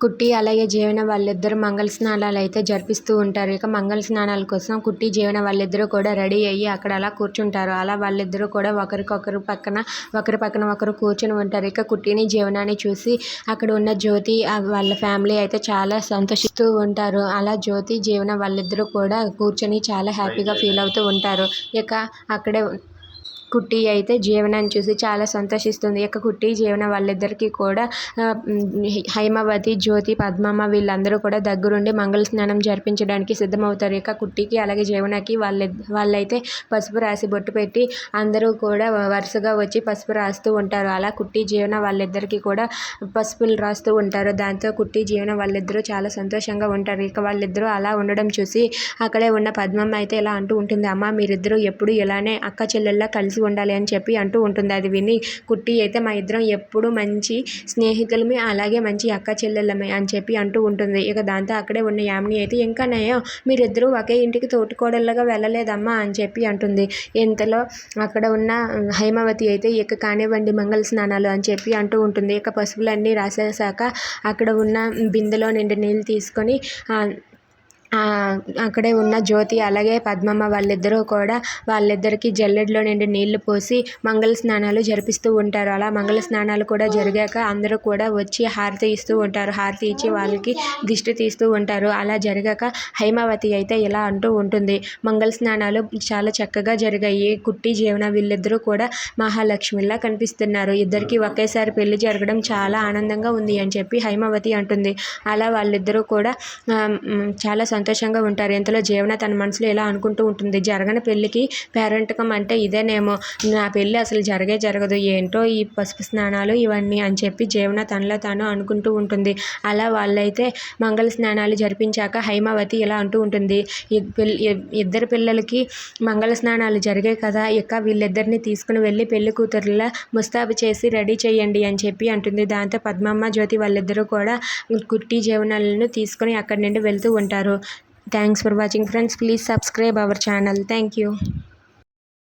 కుట్టి అలాగే జీవన వాళ్ళిద్దరూ మంగళ స్నానాలు అయితే జరిపిస్తూ ఉంటారు. ఇక మంగళ స్నానాల కోసం కుట్టి జీవన వాళ్ళిద్దరూ కూడా రెడీ అయ్యి అక్కడ అలా కూర్చుంటారు. అలా వాళ్ళిద్దరూ కూడా ఒకరికొకరు పక్కన ఒకరి పక్కన ఒకరు కూర్చుని ఉంటారు. ఇక కుట్టిని జీవనాన్ని చూసి అక్కడ ఉన్న జ్యోతి వాళ్ళ ఫ్యామిలీ అయితే చాలా సంతోషిస్తూ ఉంటారు. అలా జ్యోతి జీవన వాళ్ళిద్దరూ కూడా కూర్చొని చాలా హ్యాపీగా ఫీల్ అవుతూ ఉంటారు. ఇక అక్కడే కుట్టి అయితే జీవనాన్ని చూసి చాలా సంతోషిస్తుంది. ఇక కుట్టి జీవన వాళ్ళిద్దరికీ కూడా ఆ, హైమావతి జ్యోతి పద్మమ్మ వీళ్ళందరూ కూడా దగ్గరుండి మంగళ స్నానం జరిపించడానికి సిద్ధమవుతారు. ఇక కుట్టికి అలాగే జీవనకి వాళ్ళ వాళ్ళైతే పసుపు రాసి బొట్టు పెట్టి అందరూ కూడా వరుసగా వచ్చి పసుపు రాస్తూ ఉంటారు. అలా కుట్టి జీవన వాళ్ళిద్దరికీ కూడా పసుపులు రాస్తూ ఉంటారు. దాంతో కుట్టి జీవన వాళ్ళిద్దరూ చాలా సంతోషంగా ఉంటారు. ఇక వాళ్ళిద్దరూ అలా ఉండడం చూసి అక్కడే ఉన్న పద్మమ్మ అయితే ఇలా అంటూ ఉంటుంది. అమ్మ మీరిద్దరూ ఎప్పుడు ఇలానే అక్క చెల్లెల్లా కలిసి ఉండాలి అని చెప్పి అంటూ ఉంటుంది. అది విని కుట్టి అయితే మా ఇద్దరం ఎప్పుడు మంచి స్నేహితులమే అలాగే మంచి అక్క చెల్లెళ్ళమే అని చెప్పి అంటూ ఉంటుంది. ఇక దాంతో అక్కడే ఉన్న యామిని అయితే ఇంకా నయం మీరిద్దరూ ఒకే ఇంటికి తోటికోడళ్ళగా వెళ్ళలేదమ్మా అని చెప్పి అంటుంది. ఇంతలో అక్కడ ఉన్న హైమావతి అయితే ఇక కానివ్వండి మంగళ స్నానాలు అని చెప్పి అంటూ ఉంటుంది. ఇక పసుపులన్నీ రాసేసాక అక్కడ ఉన్న బిందెలో నిండి నీళ్ళు తీసుకొని అక్కడే ఉన్న జ్యోతి అలాగే పద్మమ్మ వాళ్ళిద్దరూ కూడా వాళ్ళిద్దరికీ జల్లెడలో నిండి నీళ్ళు పోసి మంగళ స్నానాలు జరిపిస్తూ ఉంటారు. అలా మంగళ స్నానాలు కూడా జరిగాక అందరూ కూడా వచ్చి హారతి ఇస్తూ ఉంటారు. హారతి ఇచ్చి వాళ్ళకి దిష్టి తీస్తూ ఉంటారు. అలా జరిగాక హైమావతి అయితే ఇలా అంటూ ఉంటుంది. మంగళ స్నానాలు చాలా చక్కగా జరిగాయి. కుట్టి జీవన వీళ్ళిద్దరూ కూడా మహాలక్ష్మిలా కనిపిస్తున్నారు. ఇద్దరికి ఒకేసారి పెళ్ళి జరగడం చాలా ఆనందంగా ఉంది అని చెప్పి హైమావతి అంటుంది. అలా వాళ్ళిద్దరూ కూడా చాలా సంతోషంగా ఉంటారు. ఇంతలో జీవన తన మనసులో ఇలా అనుకుంటూ ఉంటుంది. జరగని పెళ్ళికి పేరెంటకం అంటే ఇదేనేమో. నా పెళ్ళి అసలు జరగే జరగదు. ఏంటో ఈ పసుపు స్నానాలు ఇవన్నీ అని చెప్పి జీవన తనలో తాను అనుకుంటూ ఉంటుంది. అలా వాళ్ళైతే మంగళ స్నానాలు జరిపించాక హైమావతి ఇలా అంటూ ఉంటుంది. ఇద్దరు పిల్లలకి మంగళ స్నానాలు జరిగాయి కదా ఇక వీళ్ళిద్దరిని తీసుకుని వెళ్ళి పెళ్ళి కూతురులా ముస్తాబు చేసి రెడీ చేయండి అని చెప్పి అంటుంది. దాంతో పద్మమ్మ జ్యోతి వాళ్ళిద్దరూ కూడా కుట్టి జీవనాలను తీసుకొని అక్కడి నుండి వెళ్తూ ఉంటారు. Thanks for watching friends. Please subscribe our channel. Thank you.